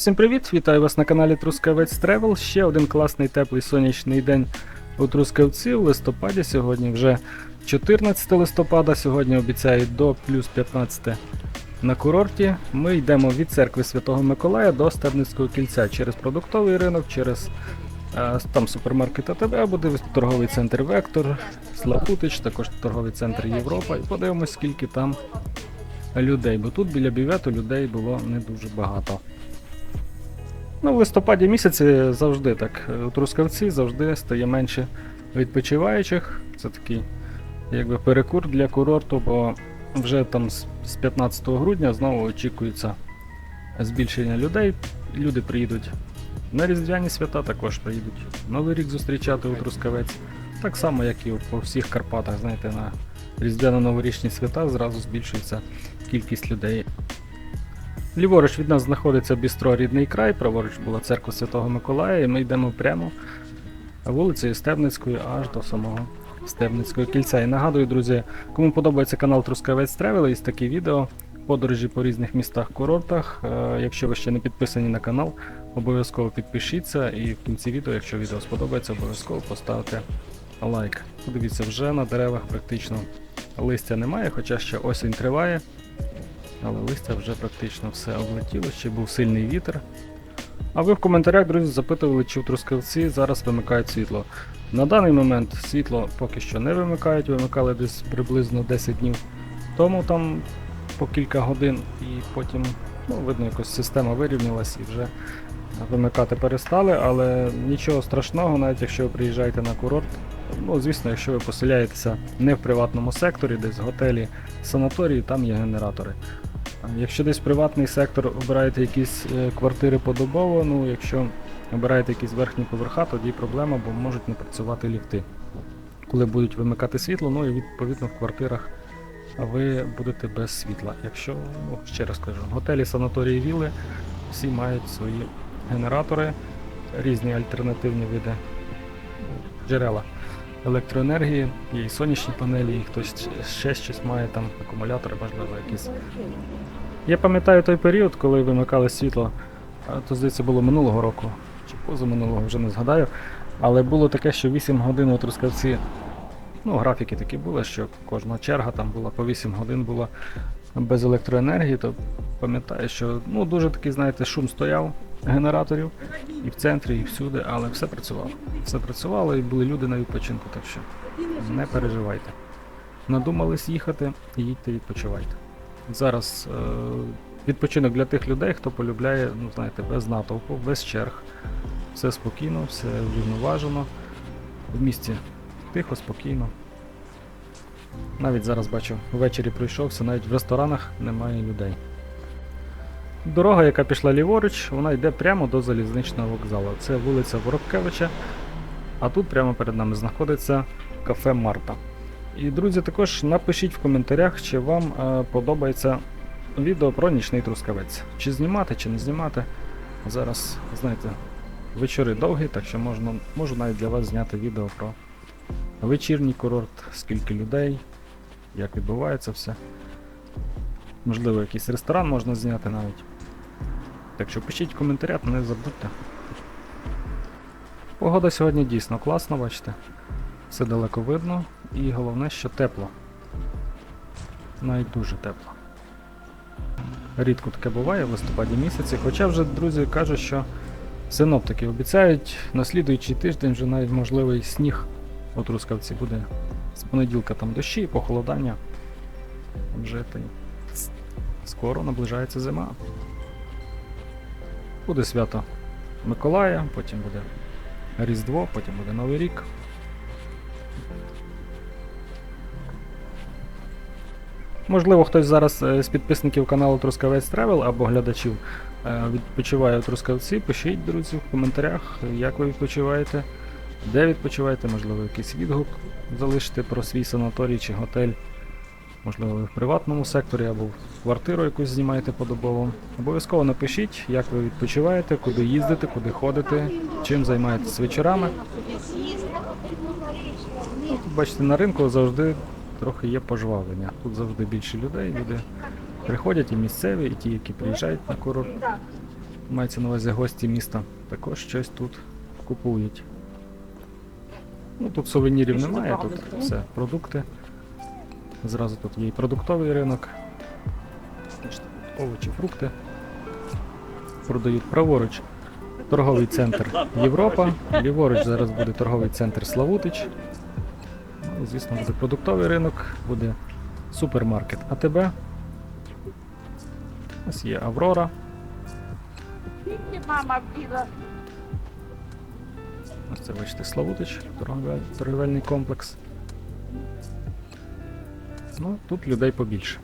Всім привіт! Вітаю вас на каналі Трускавець Тревел. Ще один класний теплий сонячний день у Трускавці в листопаді. Сьогодні вже 14 листопада. Сьогодні обіцяють до плюс 15 на курорті. Ми йдемо від церкви Святого Миколая до Стебницького кільця через продуктовий ринок, через е, там супермаркет АТБ, буде торговий центр Вектор, Славутич, також торговий центр Європа. І подивимось, скільки там людей, бо тут біля бювету людей було не дуже багато. Ну, в листопаді місяці завжди так. У Трускавці завжди стає менше відпочиваючих. Це такий якби перекур для курорту, бо вже там з з 15 грудня знову очікується збільшення людей. Люди приїдуть на Різдвяні свята, також приїдуть Новий рік зустрічати у Трускавець. Так само, як і по всіх Карпатах, знаєте, на Різдвяно-новорічні свята зразу збільшується кількість людей. Ліворуч від нас знаходиться бістро Рідний край, праворуч була церква Святого Миколая, і ми йдемо прямо вулицею Стебницькою аж до самого Стебницького кільця. І нагадую, друзі, кому подобається канал Трускавець Тревел, є такі відео, подорожі по різних містах, курортах. Е, Якщо ви ще не підписані на канал, обов'язково підпишіться і в кінці відео, якщо відео сподобається, обов'язково поставте лайк. Подивіться, вже на деревах практично листя немає, хоча ще осінь триває. Але листя вже практично все облетіло, ще був сильний вітер. А ви в коментарях, друзі, запитували, чи в Трускавці зараз вимикають світло. На даний момент світло поки що не вимикають, вимикали десь приблизно 10 днів тому там по кілька годин, і потім, ну, видно, якось система вирівнялась і вже вимикати перестали, але нічого страшного, навіть якщо ви приїжджаєте на курорт. Ну, звісно, якщо ви поселяєтеся не в приватному секторі, десь в готелі, санаторії, там є генератори. Якщо десь приватний сектор обираєте якісь е, квартири подобово, ну якщо обираєте якісь верхні поверха, тоді проблема, бо можуть не працювати ліфти. Коли будуть вимикати світло, ну і відповідно в квартирах ви будете без світла. Якщо, ну, ще раз кажу, готелі, санаторії, віли, всі мають свої генератори, різні альтернативні види джерела електроенергії, є і сонячні панелі, і хтось ще щось має там, акумулятори, можливо, якісь. Я пам'ятаю той період, коли вимикали світло, то здається було минулого року, чи позаминулого, вже не згадаю. Але було таке, що 8 годин у Трускавці, ну, графіки такі були, що кожна черга там була по 8 годин була без електроенергії, то пам'ятаю, що ну, дуже такий, знаєте, шум стояв генераторів і в центрі, і всюди, але все працювало. Все працювало і були люди на відпочинку, так що не переживайте. Надумались їхати, їдьте відпочивайте. Зараз е, відпочинок для тих людей, хто полюбляє, ну знаєте, без натовпу, без черг. Все спокійно, все врівноважено. В місті тихо, спокійно. Навіть зараз бачу, ввечері пройшовся, навіть в ресторанах немає людей. Дорога, яка пішла ліворуч, вона йде прямо до залізничного вокзалу. Це вулиця Воробкевича, а тут прямо перед нами знаходиться кафе Марта. І, друзі, також напишіть в коментарях, чи вам е, подобається відео про нічний трускавець. Чи знімати, чи не знімати. Зараз, знаєте, вечори довгі, так що можна, можу навіть для вас зняти відео про вечірній курорт, скільки людей, як відбувається все. Можливо, якийсь ресторан можна зняти навіть. Так що пишіть в коментарях, не забудьте. Погода сьогодні дійсно класна, бачите. Все далеко видно і головне, що тепло. Навіть дуже тепло. Рідко таке буває в листопаді місяці, хоча вже друзі кажуть, що синоптики обіцяють на слідуючий тиждень вже навіть можливий сніг у Трускавці буде з понеділка там дощі, похолодання. Вже й скоро наближається зима. Буде свято Миколая, потім буде Різдво, потім буде Новий рік. Можливо, хтось зараз е, з підписників каналу Трускавець Тревел або глядачів е, відпочиває у Трускавці. Пишіть, друзі, в коментарях, як ви відпочиваєте, де відпочиваєте, можливо, якийсь відгук залишите про свій санаторій чи готель. Можливо, ви в приватному секторі або в квартиру якусь знімаєте подобово. Обов'язково напишіть, як ви відпочиваєте, куди їздите, куди ходите, чим займаєтесь вечорами. Тут, бачите, на ринку завжди трохи є пожвавлення. Тут завжди більше людей, люди приходять і місцеві, і ті, які приїжджають на курорт. мається на увазі гості міста, також щось тут купують. Ну, тут сувенірів немає, тут все продукти. Зразу тут є і продуктовий ринок. Овочі, фрукти. Продають праворуч торговий центр Європа. Ліворуч зараз буде торговий центр Славутич. Ну, звісно, буде продуктовий ринок, буде супермаркет АТБ. Ось є Аврора. Мама біла? Це бачите Славутич, торговель- торговельний комплекс. Ну, тут людей побільше.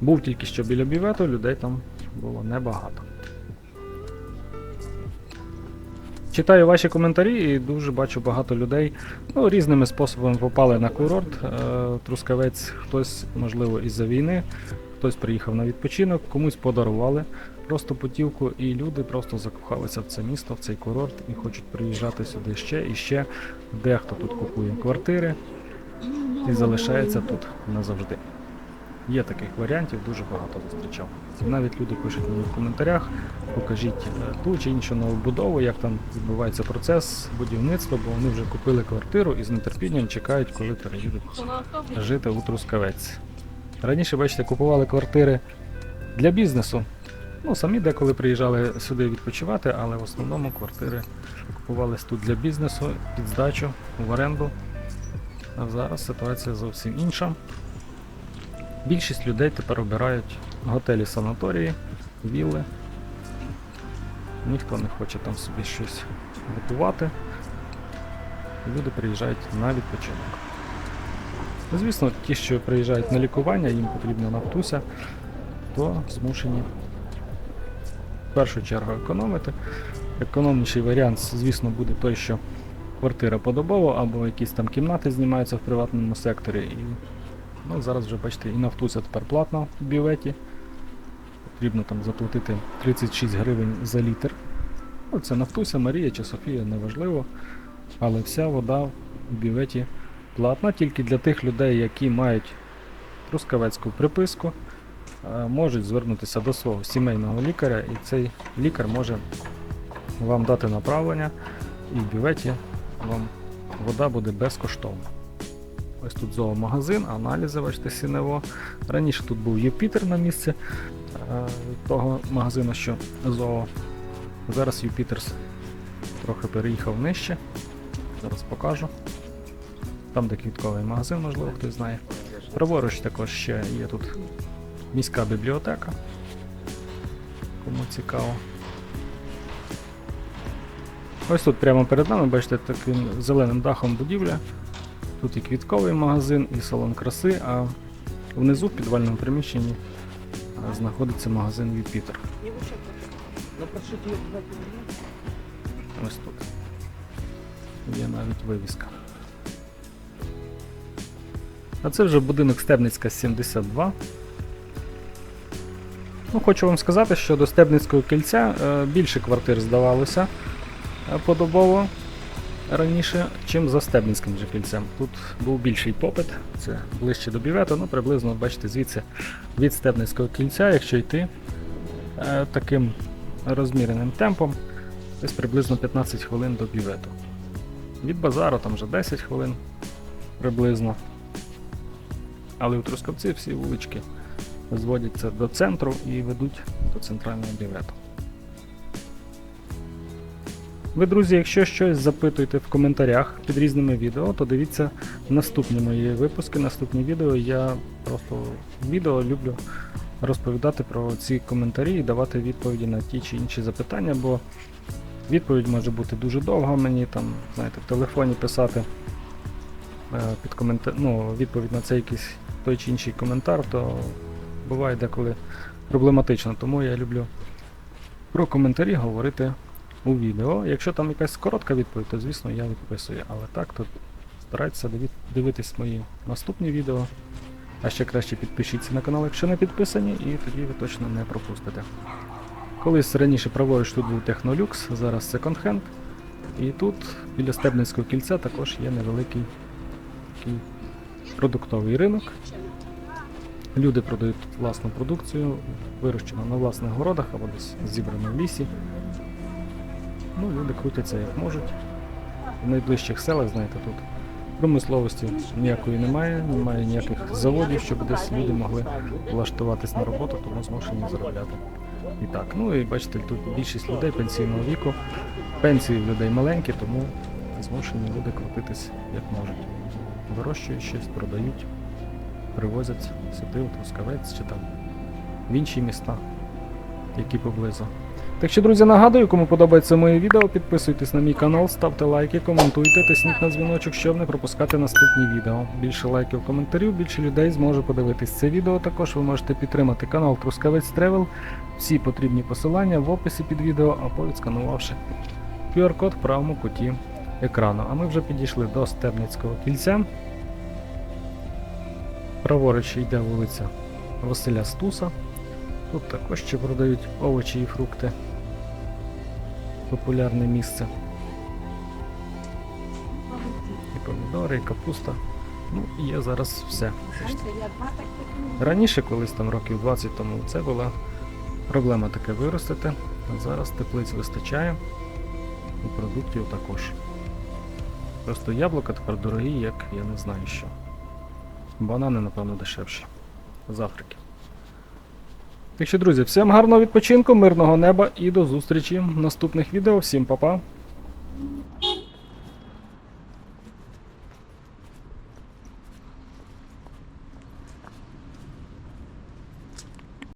Був тільки що біля бівету, людей там було небагато. Читаю ваші коментарі і дуже бачу багато людей. Ну, різними способами попали на курорт. Е, Трускавець хтось, можливо, із-за війни, хтось приїхав на відпочинок, комусь подарували просто путівку, і люди просто закохалися в це місто, в цей курорт і хочуть приїжджати сюди ще і ще. Дехто тут купує квартири і залишається тут назавжди. Є таких варіантів, дуже багато зустрічав. Навіть люди пишуть мені в коментарях, покажіть е, ту чи іншу новобудову, як там відбувається процес будівництва, бо вони вже купили квартиру і з нетерпінням чекають, коли переїдуть жити у Трускавець. Раніше, бачите, купували квартири для бізнесу. Ну, самі деколи приїжджали сюди відпочивати, але в основному квартири купувались тут для бізнесу, під здачу, в оренду. А зараз ситуація зовсім інша. Більшість людей тепер обирають готелі санаторії, вілли. Ніхто не хоче там собі щось готувати. Люди приїжджають на відпочинок. Звісно, ті, що приїжджають на лікування, їм потрібна нафтуся, то змушені в першу чергу економити. Економніший варіант, звісно, буде той, що квартира подобова або якісь там кімнати знімаються в приватному секторі. І, ну, зараз вже бачите, і нафтуся тепер платна в бюветі. Потрібно там заплатити 36 гривень за літр. Ну, це нафтуся, Марія чи Софія, неважливо. Але вся вода в бюветі платна тільки для тих людей, які мають трускавецьку приписку, можуть звернутися до свого сімейного лікаря, і цей лікар може вам дати направлення, і в бюветі вам вода буде безкоштовна. Ось тут зоомагазин, аналізи, бачите, сінево. Раніше тут був Юпітер на місці е, того магазину, що зоо. Зараз Юпітерс трохи переїхав нижче. Зараз покажу. Там, де квітковий магазин, можливо, хтось знає. Праворуч також ще є тут міська бібліотека. Кому цікаво. Ось тут прямо перед нами, бачите, таким зеленим дахом будівля. Тут і квітковий магазин, і салон краси, а внизу в підвальному приміщенні знаходиться магазин Юпітер. Ось тут. Є навіть вивіска. А це вже будинок Стебницька 72. Ну, хочу вам сказати, що до Стебницького кільця е, більше квартир здавалося е, подобово раніше, чим за Стебницьким же кільцем. Тут був більший попит, це ближче до бювету, ну приблизно, бачите, звідси від Стебницького кільця, якщо йти е, таким розміреним темпом, десь приблизно 15 хвилин до бювету. Від базару там вже 10 хвилин приблизно. Але у Трускавці всі вулички зводяться до центру і ведуть до центрального бювету. Ви, друзі, якщо щось запитуєте в коментарях під різними відео, то дивіться наступні мої випуски, наступні відео. Я просто відео люблю розповідати про ці коментарі і давати відповіді на ті чи інші запитання, бо відповідь може бути дуже довга мені, там, знаєте, в телефоні писати е, під коментар... ну, відповідь на цей якийсь той чи інший коментар, то буває деколи проблематично. Тому я люблю про коментарі говорити у відео. Якщо там якась коротка відповідь, то звісно я відписую. Але так, то старайтеся дивитись мої наступні відео. А ще краще підпишіться на канал, якщо не підписані, і тоді ви точно не пропустите. Колись раніше праворуч тут був Технолюкс, зараз секонд-хенд. І тут біля Стебницького кільця також є невеликий продуктовий ринок. Люди продають власну продукцію, вирощену на власних городах або десь зібрану в лісі. Ну, люди крутяться як можуть. В найближчих селах, знаєте, тут промисловості ніякої немає, немає ніяких заводів, щоб десь люди могли влаштуватись на роботу, тому змушені заробляти. І так, ну і бачите, тут більшість людей пенсійного віку. Пенсії в людей маленькі, тому змушені люди крутитись як можуть. Вирощують щось, продають, привозять сюди, в Трускавець чи там в інші міста, які поблизу. Так що, друзі, нагадую, кому подобається моє відео, підписуйтесь на мій канал, ставте лайки, коментуйте, тисніть на дзвіночок, щоб не пропускати наступні відео. Більше лайків, коментарів, більше людей зможе подивитись це відео. Також ви можете підтримати канал Трускавець Тревел. Всі потрібні посилання в описі під відео або відсканувавши QR-код в правому куті екрану. А ми вже підійшли до Стебницького кільця. Праворуч йде вулиця Василя Стуса. Тут також ще продають овочі і фрукти. Популярне місце. І помідори, і капуста. Ну, і є зараз все. Раніше, колись там років 20 тому, це була проблема таке виростити. А зараз теплиць вистачає. І продуктів також. Просто яблука тепер дорогі, як я не знаю що. Банани, напевно, дешевші. З Африки. Так що, друзі, всім гарного відпочинку, мирного неба і до зустрічі в наступних відео. Всім па-па!